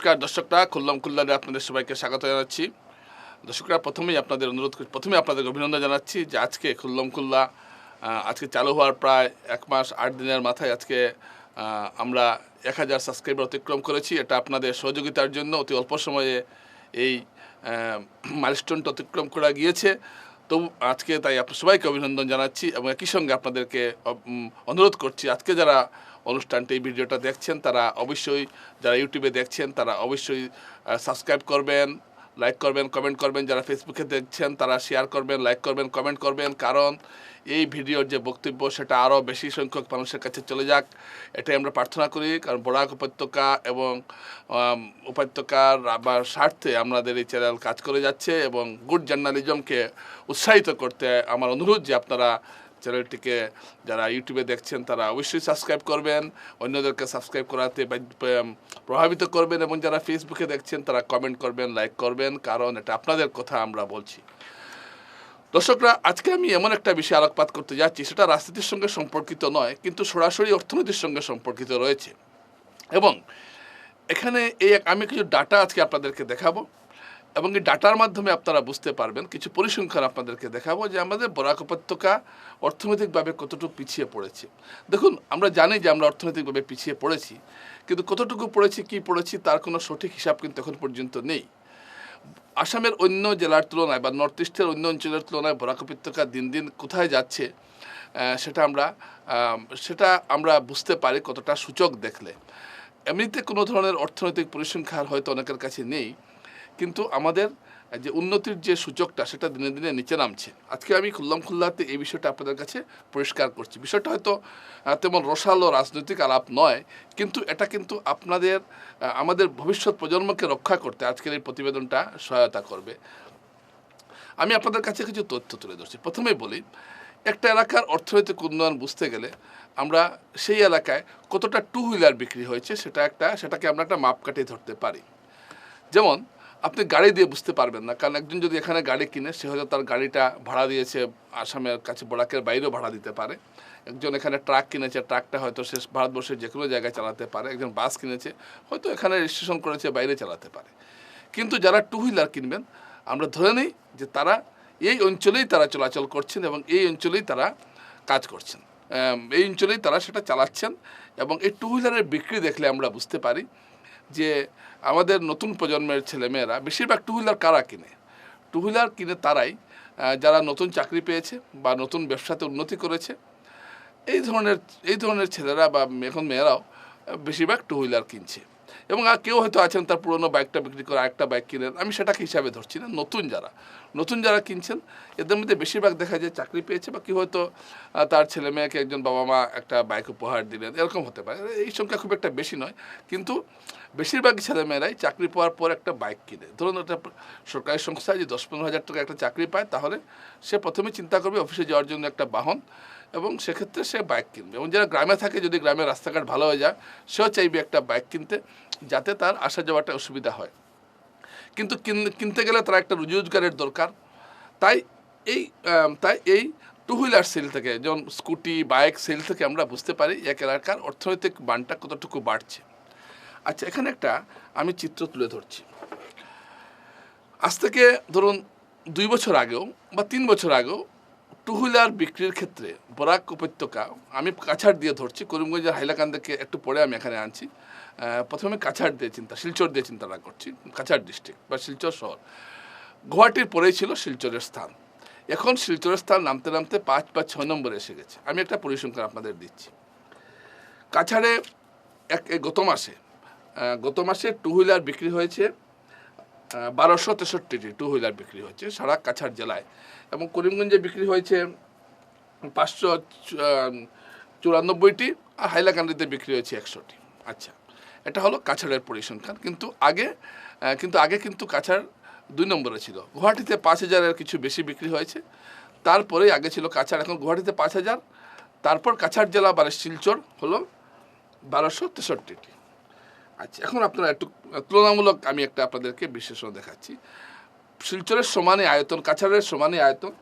নমস্কার দর্শকরা খুল্লাম খুল্লারে আপনাদের সবাইকে স্বাগত জানাচ্ছি। দর্শকরা, প্রথমেই আপনাদের অনুরোধ করি প্রথমে আপনাদের অভিনন্দন জানাচ্ছি যে আজকে খুল্লাম খুল্লা আজকে চালু হওয়ার প্রায় এক মাস, আট দিনের মাথায় আজকে আমরা এক হাজার সাবস্ক্রাইবার অতিক্রম করেছি। এটা আপনাদের সহযোগিতার জন্য অতি অল্প সময়ে এই মাইলস্টোনটা অতিক্রম করা গিয়েছে। তো আজকে তাই আপনার সবাইকে অভিনন্দন জানাচ্ছি এবং একই সঙ্গে আপনাদেরকে অনুরোধ করছি, আজকে যারা অনুষ্ঠানটি এই ভিডিওটা দেখছেন তারা অবশ্যই, যারা ইউটিউবে দেখছেন তারা অবশ্যই সাবস্ক্রাইব করবেন লাইক করবেন কমেন্ট করবেন। যারা ফেসবুকে দেখছেন তারা শেয়ার করবেন লাইক করবেন কমেন্ট করবেন। কারণ এই ভিডিওর যে বক্তব্য সেটা আরও বেশি সংখ্যক মানুষের কাছে চলে যাক। এটাই আমরা প্রার্থনা করি। কারণ বরাক উপত্যকা এবং উপত্যকার আবার স্বার্থে আমাদের এই চ্যানেল কাজ করে যাচ্ছে এবং গুড জার্নালিজমকে উৎসাহিত করতে আমার অনুরোধ যে আপনারা চ্যানেলটিকে যারা ইউটিউবে দেখছেন, তারা অবশ্যই সাবস্ক্রাইব করবেন। অন্যদেরকে সাবস্ক্রাইব করাতে প্রভাবিত করবেন এবং যারা ফেসবুকে দেখছেন, তারা কমেন্ট করবেন লাইক করবেন, কারণ এটা আপনাদের কথা আমরা বলছি। দর্শকরা, আজকে আমি এমন একটা বিষয়ে আলোকপাত করতে যাচ্ছি, সেটা রাজনীতির সঙ্গে সম্পর্কিত নয়, কিন্তু সরাসরি অর্থনীতির সঙ্গে সম্পর্কিত রয়েছে। এবং এখানে এই আমি কিছু ডাটা আজকে আপনাদেরকে দেখাবো। এবং এই ডাটার মাধ্যমে আপনারা বুঝতে পারবেন, কিছু পরিসংখ্যান আপনাদেরকে দেখাবো যে আমাদের বরাক উপত্যকা অর্থনৈতিকভাবে কতটুকু পিছিয়ে পড়েছে। দেখুন, আমরা জানি যে আমরা অর্থনৈতিকভাবে পিছিয়ে পড়েছি, কিন্তু কতটুকু পড়েছি, কি পড়েছি, তার কোনো সঠিক হিসাব কিন্তু এখন পর্যন্ত নেই। আসামের অন্য জেলার তুলনায় বা নর্থ ইস্টের অন্য অঞ্চলের তুলনায় বরাক উপত্যকা দিন দিন কোথায় যাচ্ছে সেটা আমরা সেটা আমরা বুঝতে পারি কতটা সূচক দেখলে। এমনিতে কোনো ধরনের অর্থনৈতিক পরিসংখ্যান হয়তো অনেকের কাছে নেই কিন্তু আমাদের যে উন্নতির যে সূচকটা সেটা দিনে দিনে নিচে নামছে। আজকে আমি খুল্লাম খুল্লাতে এই বিষয়টা আপনাদের কাছে পরিষ্কার করছি। বিষয়টা হয়তো তেমন রসালো রাজনৈতিক আলাপ নয়, কিন্তু এটা কিন্তু আপনাদের আমাদের ভবিষ্যৎ প্রজন্মকে রক্ষা করতে আজকের এই প্রতিবেদনটা সহায়তা করবে। আমি আপনাদের কাছে কিছু তথ্য তুলে ধরছি। প্রথমেই বলি, একটা এলাকার অর্থনৈতিক উন্নয়ন বুঝতে গেলে আমরা সেই এলাকায় কতটা টু হুইলার বিক্রি হয়েছে সেটা একটা, সেটাকে আমরা একটা মাপকাঠি ধরতে পারি। যেমন আপনি গাড়ি দিয়ে বুঝতে পারবেন না। কারণ একজন যদি এখানে গাড়ি কিনে, সে হয়তো তার গাড়িটা ভাড়া দিয়েছে, আসামের কাছে বরাকের বাইরেও ভাড়া দিতে পারে। একজন এখানে ট্রাক কিনেছে, ট্রাকটা হয়তো সে ভারতবর্ষের যে কোনো জায়গায় চালাতে পারে। একজন বাস কিনেছে, হয়তো এখানে রেজিস্ট্রেশন করেছে, বাইরে চালাতে পারে। কিন্তু যারা টু হুইলার কিনবেন, আমরা ধরে নিই যে তারা এই অঞ্চলেই তারা চলাচল করছেন এবং এই অঞ্চলেই তারা কাজ করছেন। এই অঞ্চলেই তারা সেটা চালাচ্ছেন এবং এই টু হুইলারের বিক্রি দেখলে আমরা বুঝতে পারি যে আমাদের নতুন প্রজন্মের ছেলেমেয়েরা বেশিরভাগ টু হুইলার কারা কিনে? টু হুইলার কিনে তারাই যারা নতুন চাকরি পেয়েছে বা নতুন ব্যবসাতে উন্নতি করেছে। এই ধরনের এই ধরনের ছেলেরা বা এখন মেয়েরাও বেশিরভাগ টু হুইলার কিনছে। এবং আর কেউ হয়তো আছেন তার পুরনো বাইকটা বিক্রি করে আরেকটা বাইক কিনেন। আমি সেটাকে হিসাবে ধরছি না, নতুন যারা। নতুন যারা কিনছেন, এদের মধ্যে বেশিরভাগ দেখা যায় চাকরি পেয়েছে বা কি হয়তো তার ছেলে মেয়েকে একজন বাবা মা একটা বাইক উপহার দিলেন, এরকম হতে পারে। এই সংখ্যা খুব একটা বেশি নয়, কিন্তু বেশিরভাগ ছেলেমেয়েরাই চাকরি পাওয়ার পর একটা বাইক কিনে। ধরুন একটা সরকারি সংস্থায় যে দশ পনেরো হাজার টাকা একটা চাকরি পায়, তাহলে সে প্রথমে চিন্তা করবে অফিসে যাওয়ার জন্য একটা বাহন এবং সেক্ষেত্রে সে বাইক কিনবে। এবং যারা গ্রামে থাকে, যদি গ্রামের রাস্তাঘাট ভালো হয়ে যায়, সেও চাইবে একটা বাইক কিনতে, যাতে তার আসা যাওয়াটা অসুবিধা হয়। কিন্তু কিন- কিনতে গেলে তার একটা রুজি রোজগারের দরকার। তাই এই তাই এই টু হুইলার সেল থেকে, যেমন স্কুটি বাইক সেল থেকে আমরা বুঝতে পারি এক এলাকার অর্থনৈতিক বানটা কতটুকু বাড়ছে। আচ্ছা এখানে একটা আমি চিত্র তুলে ধরছি। আজ থেকে ধরুন দুই বছর আগেও বা তিন বছর আগেও টু হুইলার বিক্রির ক্ষেত্রে বরাক উপত্যকা আমি কাছাড় দিয়ে ধরছি, করিমগঞ্জের হাইলাকান্দাকে একটু পরে আমি এখানে আনছি। প্রথমে কাছাড় দিয়ে চিন্তা, শিলচর দিয়ে চিন্তাটা করছি, কাছাড় ডিস্ট্রিক্ট বা শিলচর শহর। গুয়াহাটির পরেই ছিল শিলচরের স্থান। এখন শিলচরের স্থান নামতে নামতে পাঁচ বা ছয় নম্বরে এসে গেছে। আমি একটা পরিসংখ্যান আপনাদের দিচ্ছি। কাছাড়ে এক গত মাসে গত মাসে টু হুইলার বিক্রি হয়েছে বারোশো তেষট্টিটি টু হুইলার বিক্রি হয়েছে সারা কাছাড় জেলায় এবং করিমগঞ্জে বিক্রি হয়েছে পাঁচশো চুরানব্বইটি আর হাইলাকান্দিতে বিক্রি হয়েছে একশোটি। আচ্ছা এটা হলো কাছাড়ের পরিসংখ্যান। কিন্তু আগে কিন্তু আগে কিন্তু কাছাড় দুই নম্বরে ছিল। গুয়াহাটিতে পাঁচ হাজারের কিছু বেশি বিক্রি হয়েছে। তারপরে আগে ছিল কাছাড়, এখন গুয়াহাটিতে পাঁচ হাজার। তারপর কাছাড় জেলা বারে শিলচর হলো বারোশো তেষট্টিটি। আচ্ছা এখন আপনারা একটু, তুলনামূলক আমি একটা আপনাদেরকে বিশেষণ দেখাচ্ছি। শিলচরের সমানে আয়তন, কাছাড়ের সমানে আয়তন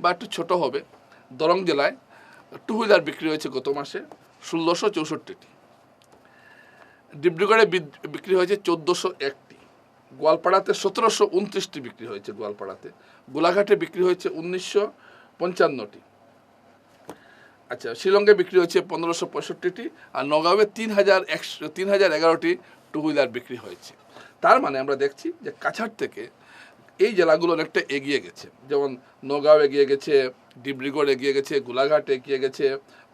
বা একটু ছোট হবে, দরং জেলায় টু হুইলার বিক্রি হয়েছে গত মাসে ষোলোশো চৌষট্টিটি। ডিব্রুগড়ে বিক্রি হয়েছে চোদ্দোশো একটি। গোয়ালপাড়াতে সতেরোশো উনত্রিশটি বিক্রি হয়েছে গোয়ালপাড়াতে। গোলাঘাটে বিক্রি হয়েছে উনিশশো পঞ্চান্নটি। আচ্ছা শিলংয়ে বিক্রি হয়েছে পনেরোশো পঁয়ষট্টিটি আর নগাঁওয়ে তিন হাজার একশো, তিন হাজার এগারোটি টু হুইলার বিক্রি হয়েছে। তার মানে আমরা দেখছি যে কাছাড় থেকে এই জেলাগুলো অনেকটা এগিয়ে গেছে। যেমন নগাঁও এগিয়ে গেছে, ডিব্রুগড় এগিয়ে গেছে, গোলাঘাট এগিয়ে গেছে,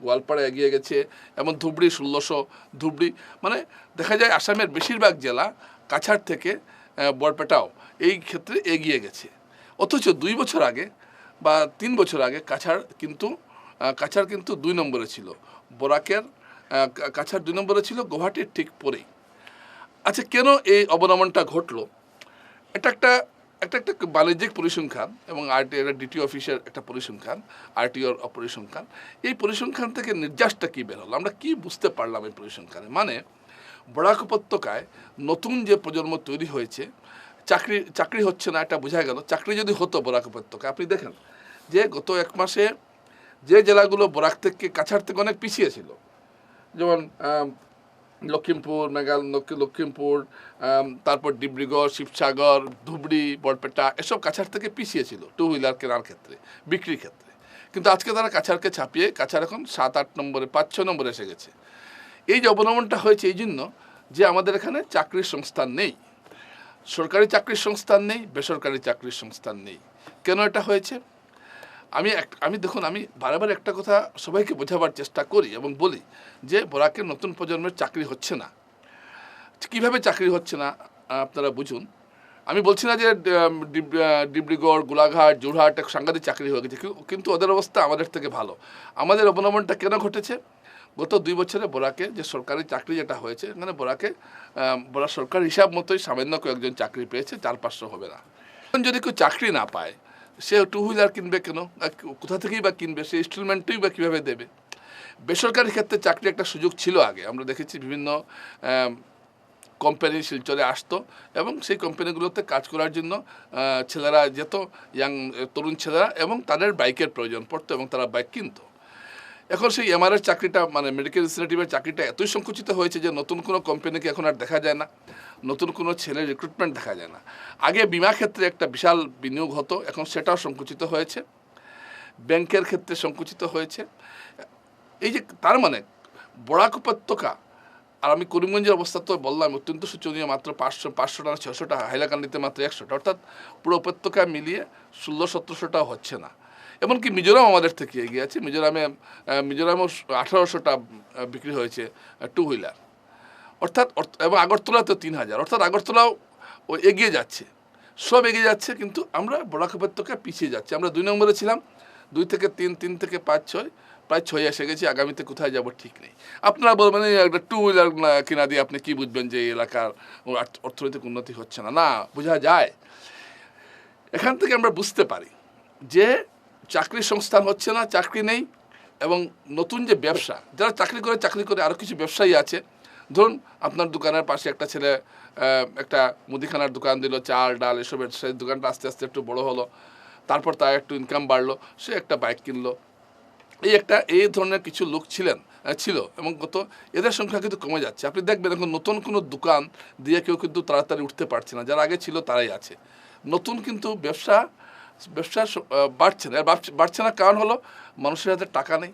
গোয়ালপাড়া এগিয়ে গেছে এবং ধুবড়ি, ষোলোশো ধুবড়ি মানে দেখা যায় আসামের বেশিরভাগ জেলা কাছাড় থেকে বরপেটাও এই ক্ষেত্রে এগিয়ে গেছে। অথচ দুই বছর আগে বা তিন বছর আগে কাছাড় কিন্তু কাছাড় কিন্তু দুই নম্বরে ছিল। বরাকের আহ, কা- কাছাড় দুই নম্বরে ছিল গুয়াহাটির ঠিক পরেই। আচ্ছা কেন এই অবনমনটা ঘটলো? এটা একটা একটা একটা বাণিজ্যিক পরিসংখ্যান এবং আরটি এটা ডিটি অফিসের একটা পরিসংখ্যান আরটিওর পরিসংখ্যান এই পরিসংখ্যান থেকে নির্যাসটা কী বের হলো? আমরা কি বুঝতে পারলাম এই পরিসংখ্যানে? মানে বরাক উপত্যকায় নতুন যে প্রজন্ম তৈরি হয়েছে চাকরি চাকরি হচ্ছে না এটা বোঝা গেল। চাকরি যদি হতো বরাক উপত্যকা আপনি দেখেন যে গত এক মাসে জেলাগুলো বরাক থেকে কাছাড় থেকে অনেক পিছিয়ে ছিল, যেমন লক্ষিমপুর, মেঘাল লক্ষ- লক্ষিমপুর তারপর ডিব্রুগড়, শিবসাগর, ধুবড়ি, বরপেটা, এসব কাছাড় থেকে পিছিয়ে ছিল টু হুইলার কেনার ক্ষেত্রে, বিক্রির ক্ষেত্রে। কিন্তু আজকে তারা কাছাড়কে ছাপিয়ে, কাছাড় এখন সাত আট নম্বরে পাঁচ ছ নম্বরে এসে গেছে। এই যে অবলম্বনটা হয়েছে এই জন্য যে আমাদের এখানে চাকরির সংস্থান নেই। সরকারি চাকরির সংস্থান নেই, বেসরকারি চাকরির সংস্থান নেই। কেন এটা হয়েছে? আমি আমি দেখুন, আমি বারবার একটা কথা সবাইকে বোঝাবার চেষ্টা করি এবং বলি যে বরাকের নতুন প্রজন্মের চাকরি হচ্ছে না। কীভাবে চাকরি হচ্ছে না, আপনারা বুঝুন। আমি বলছি না যে ডিব্রুগড়, গোলাঘাট, যোরহাট এক সাংঘাতিক চাকরি হয়ে গেছে কিন্তু- ওদের অবস্থা আমাদের থেকে ভালো। আমাদের অবনমনটা কেন ঘটেছে? গত দুই বছরে বোরাকে যে সরকারি চাকরি যেটা হয়েছে এখানে বোরাকে বোরা সরকার হিসাব মতোই সামান্য কয়েকজন চাকরি পেয়েছে, চার পাঁচশো হবে না। যদি কেউ চাকরি না পায় সে টু হুইলার কিনবে কেন? কোথা থেকেই বা কিনবে? সে ইনস্টলমেন্টই বা কীভাবে দেবে? বেসরকারি ক্ষেত্রে চাকরি একটা সুযোগ ছিল আগে। আমরা দেখেছি বিভিন্ন কোম্পানি শিলচরে আসতো এবং সেই কোম্পানিগুলোতে কাজ করার জন্য ছেলেরা যেত ইয়াং তরুণ ছেলেরা এবং তাদের বাইকের প্রয়োজন পড়তো এবং তারা বাইক কিনতো। এখন সেই এমআরএর চাকরিটা মানে মেডিকেল রিপ্রেজেন্টেটিভের চাকরিটা এতই সংকুচিত হয়েছে যে নতুন কোনো কোম্পানিকে এখন আর দেখা যায় না, নতুন কোনো ছেলের রিক্রুটমেন্ট দেখা যায় না। আগে বিমা ক্ষেত্রে একটা বিশাল বিনিয়োগ হতো, এখন সেটাও সংকুচিত হয়েছে, ব্যাংকের ক্ষেত্রে সংকুচিত হয়েছে। এই যে তার মানে বড়াক উপত্যকা, আর আমি করিমগঞ্জের অবস্থা তো বললাম, অত্যন্ত শোচনীয়, মাত্র পাঁচশো পাঁচশোটা ছশোটা হাইলাকান্দিতে মাত্র একশোটা, অর্থাৎ পুরো উপত্যকা মিলিয়ে ষোলো, সতেরোশোটাও হচ্ছে না। এমনকি মিজোরাম আমাদের থেকে এগিয়ে আছে। মিজোরামে মিজোরামেও আঠারোশোটা বিক্রি হয়েছে টু হুইলার অর্থাৎ, অর্থ- এবং আগরতলাতেও তিন হাজার। অর্থাৎ আগরতলাও ও এগিয়ে যাচ্ছে। সব এগিয়ে যাচ্ছে, কিন্তু আমরা বরাক উপত্যকা পিছিয়ে যাচ্ছি। আমরা দুই নম্বরে ছিলাম। দুই থেকে তিন তিন থেকে পাঁচ, ছয়, প্রায় ছয় এসে গেছি। আগামীতে কোথায় যাব ঠিক নেই। আপনারা বলবেন একটা টু হুইলার কিনা দিয়ে আপনি কি বুঝবেন যে এই এলাকার অর্থনৈতিক উন্নতি হচ্ছে না? না, বোঝা যায়। এখান থেকে আমরা বুঝতে পারি যে চাকরির সংস্থান হচ্ছে না, চাকরি নেই এবং নতুন যে ব্যবসা, যারা চাকরি করে চাকরি করে আরও কিছু ব্যবসায়ী আছে। ধরুন আপনার দোকানের পাশে একটা ছেলে একটা মুদিখানার দোকান দিল, চাল, ডাল এসবের সেই দোকানটা আস্তে আস্তে একটু বড় হলো, তারপর তার একটু ইনকাম বাড়লো, সে একটা বাইক কিনলো। এই একটা, এই ধরনের কিছু লোক ছিলেন ছিল এবং গত এদের সংখ্যা কিন্তু কমে যাচ্ছে। আপনি দেখবেন এখন নতুন কোনো দোকান দিয়ে কেউ কিন্তু তাড়াতাড়ি উঠতে পারছে না, যারা আগে ছিল তারাই আছে। নতুন কিন্তু ব্যবসা ব্যবসা বাড়ছে না। বাড়ছে- না কারণ হলো মানুষের হাতে টাকা নেই।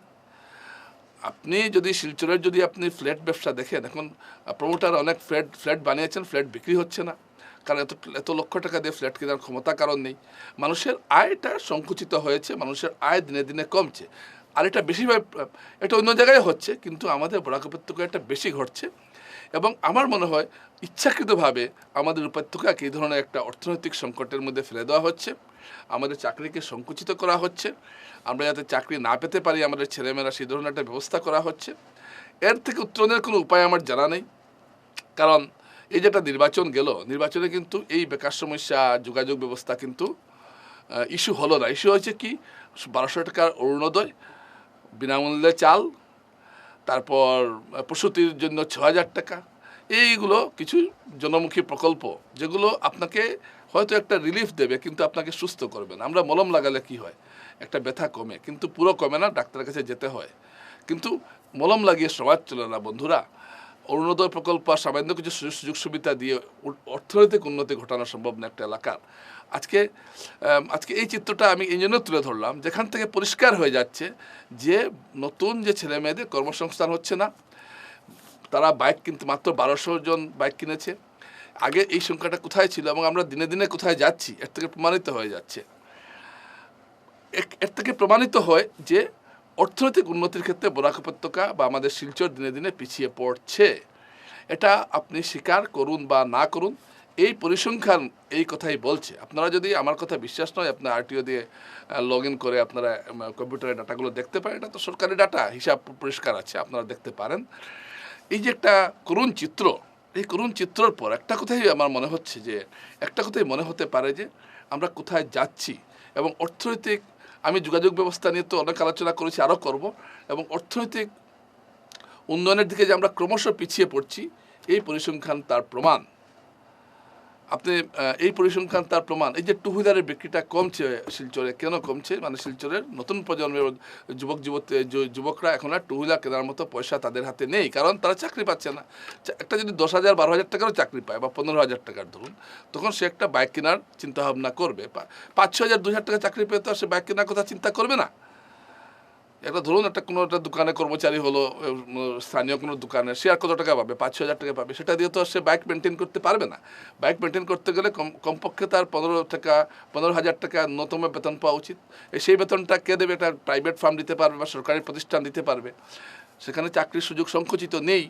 আপনি যদি শিলচরের যদি আপনি ফ্ল্যাট ব্যবসা দেখেন, এখন প্রমোটার অনেক ফ্ল্যাট ফ্ল্যাট বানিয়েছেন, ফ্ল্যাট বিক্রি হচ্ছে না। কারণ এত এত লক্ষ টাকা দিয়ে ফ্ল্যাট কেনার ক্ষমতা কারণ নেই। মানুষের আয়টা সংকুচিত হয়েছে, মানুষের আয় দিনে দিনে কমছে। আর এটা বেশিরভাগ, এটা অন্য জায়গায় হচ্ছে, কিন্তু আমাদের বরাক উপত্যকায় এটা বেশি ঘটছে। এবং আমার মনে হয় ইচ্ছাকৃতভাবে আমাদের উপত্যকাকে এই ধরনের একটা অর্থনৈতিক সংকটের মধ্যে ফেলে দেওয়া হচ্ছে। আমাদের চাকরিকে সংকুচিত করা হচ্ছে। আমরা যাতে চাকরি না পেতে পারি, আমাদের ছেলেমেয়েরা সেই ধরনের একটা ব্যবস্থা করা হচ্ছে। এর থেকে উত্তরণের কোনো উপায় আমার জানা নেই। কারণ এই যেটা নির্বাচন গেল, নির্বাচনে কিন্তু এই বেকার সমস্যা, যোগাযোগ ব্যবস্থা কিন্তু ইস্যু হলো না। ইস্যু হয়েছে কি, বারোশো টাকার অরুণোদয়, বিনামূল্যে চাল তারপর প্রসূতির জন্য ছ হাজার টাকা। এইগুলো কিছু জনমুখী প্রকল্প, যেগুলো আপনাকে হয়তো একটা রিলিফ দেবে, কিন্তু আপনাকে সুস্থ করবে না। আমরা মলম লাগালে কি হয়? একটা ব্যথা কমে, কিন্তু পুরো কমে না, ডাক্তারের কাছে যেতে হয়। কিন্তু মলম লাগিয়ে সমাজ চলে না, বন্ধুরা। অরুণোদয় প্রকল্প আর সামান্য কিছু সুযোগ সুবিধা দিয়ে অর্থনৈতিক উন্নতি ঘটানো সম্ভব না একটা এলাকার। আজকে আজকে এই চিত্রটা আমি এই জন্য তুলে ধরলাম, যেখান থেকে পরিষ্কার হয়ে যাচ্ছে যে নতুন যে ছেলে মেয়েদের কর্মসংস্থান হচ্ছে না। তারা বাইক কিনতে মাত্র বারোশো জন বাইক কিনেছে। আগে এই সংখ্যাটা কোথায় ছিল এবং আমরা দিনে দিনে কোথায় যাচ্ছি, এর থেকে প্রমাণিত হয়ে যাচ্ছে। এর থেকে প্রমাণিত হয় যে অর্থনৈতিক উন্নতির ক্ষেত্রে বরাক উপত্যকা বা আমাদের শিলচর দিনে দিনে পিছিয়ে পড়ছে। এটা আপনি স্বীকার করুন বা না করুন এই পরিসংখ্যান এই কথাই বলছে। আপনারা যদি আমার কথা বিশ্বাস নয় আপনার আরটিও দিয়ে লগ ইন করে আপনারা উম, কম্পিউটারে ডাটাগুলো দেখতে পারেন। এটা তো সরকারি ডাটা হিসাব পরিষ্কার আছে আপনারা দেখতে পারেন। এই যে একটা করুণ চিত্র এই করুণ চিত্রর পর একটা কথাই আমার মনে হচ্ছে যে একটা কথাই মনে হতে পারে যে আমরা কোথায় যাচ্ছি এবং অর্থনৈতিক আমি যোগাযোগ ব্যবস্থা নিয়ে তো অনেক আলোচনা করেছি আরও করব এবং অর্থনৈতিক উন্নয়নের দিকে যে আমরা ক্রমশ পিছিয়ে পড়ছি এই পরিসংখ্যান তার প্রমাণ। আপনি এই পরিসংখ্যান, তার প্রমাণ, এই যে টু হুইলারের বিক্রিটা কমছে শিলচরে, কেন কমছে? মানে শিলচরের নতুন প্রজন্মের যুবক, যুবতী যুবকরা এখন আর টু হুইলার কেনার মতো পয়সা তাদের হাতে নেই, কারণ তারা চাকরি পাচ্ছে না। একটা যদি দশ হাজার, বারো হাজার টাকারও চাকরি পায় বা পনেরো হাজার টাকার, ধরুন, তখন সে একটা বাইক কেনার চিন্তাভাবনা করবে। পাঁচ ছ হাজার দু হাজার টাকা চাকরি পেয়ে তো সে বাইক কেনার কথা চিন্তা করবে না। একটা ধরুন একটা কোনো একটা দোকানে কর্মচারী হলো স্থানীয় কোনো দোকানে, সে আর কত টাকা পাবে? পাঁচ ছ হাজার টাকা পাবে। সেটা দিয়ে তো সে বাইক মেনটেন করতে পারবে না। বাইক মেনটেন করতে গেলে কম, কমপক্ষে তার পনেরো টাকা, পনেরো হাজার টাকা ন্যূনতম বেতন পাওয়া উচিত। সেই বেতনটা কে দেবে? একটা প্রাইভেট ফার্ম দিতে পারবে বা সরকারি প্রতিষ্ঠান দিতে পারবে। সেখানে চাকরির সুযোগ সংকুচিত নেই।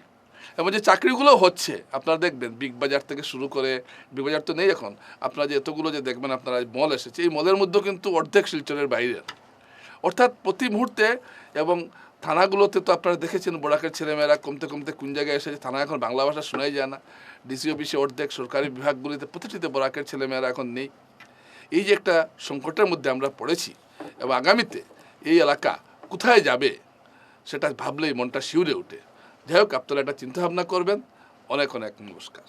এবং যে চাকরিগুলো হচ্ছে, আপনারা দেখবেন বিগ বাজার থেকে শুরু করে বিগ বাজার তো নেই এখন। আপনারা যে এতগুলো যে দেখবেন, আপনারা মল এসেছে, এই মলের মধ্যেও কিন্তু অর্ধেক শিলচরের বাইরের অর্থাৎ প্রতি মুহূর্তে এবং থানাগুলোতে তো আপনারা দেখেছেন বোরাকের ছেলেমেয়েরা কমতে কমতে কোন জায়গায় এসেছে, থানা এখন বাংলা ভাষা শোনাই যায় না। ডিসি অফিসে অর্ধেক, সরকারি বিভাগগুলিতে প্রতিটিতে বোরাকের ছেলেমেয়েরা এখন নেই। এই যে একটা সংকটের মধ্যে আমরা পড়েছি এবং আগামীতে এই এলাকা কোথায় যাবে সেটা ভাবলেই মনটা শিউরে ওঠে। যাই হোক, আপনারা একটা চিন্তাভাবনা করবেন। অনেক অনেক নমস্কার।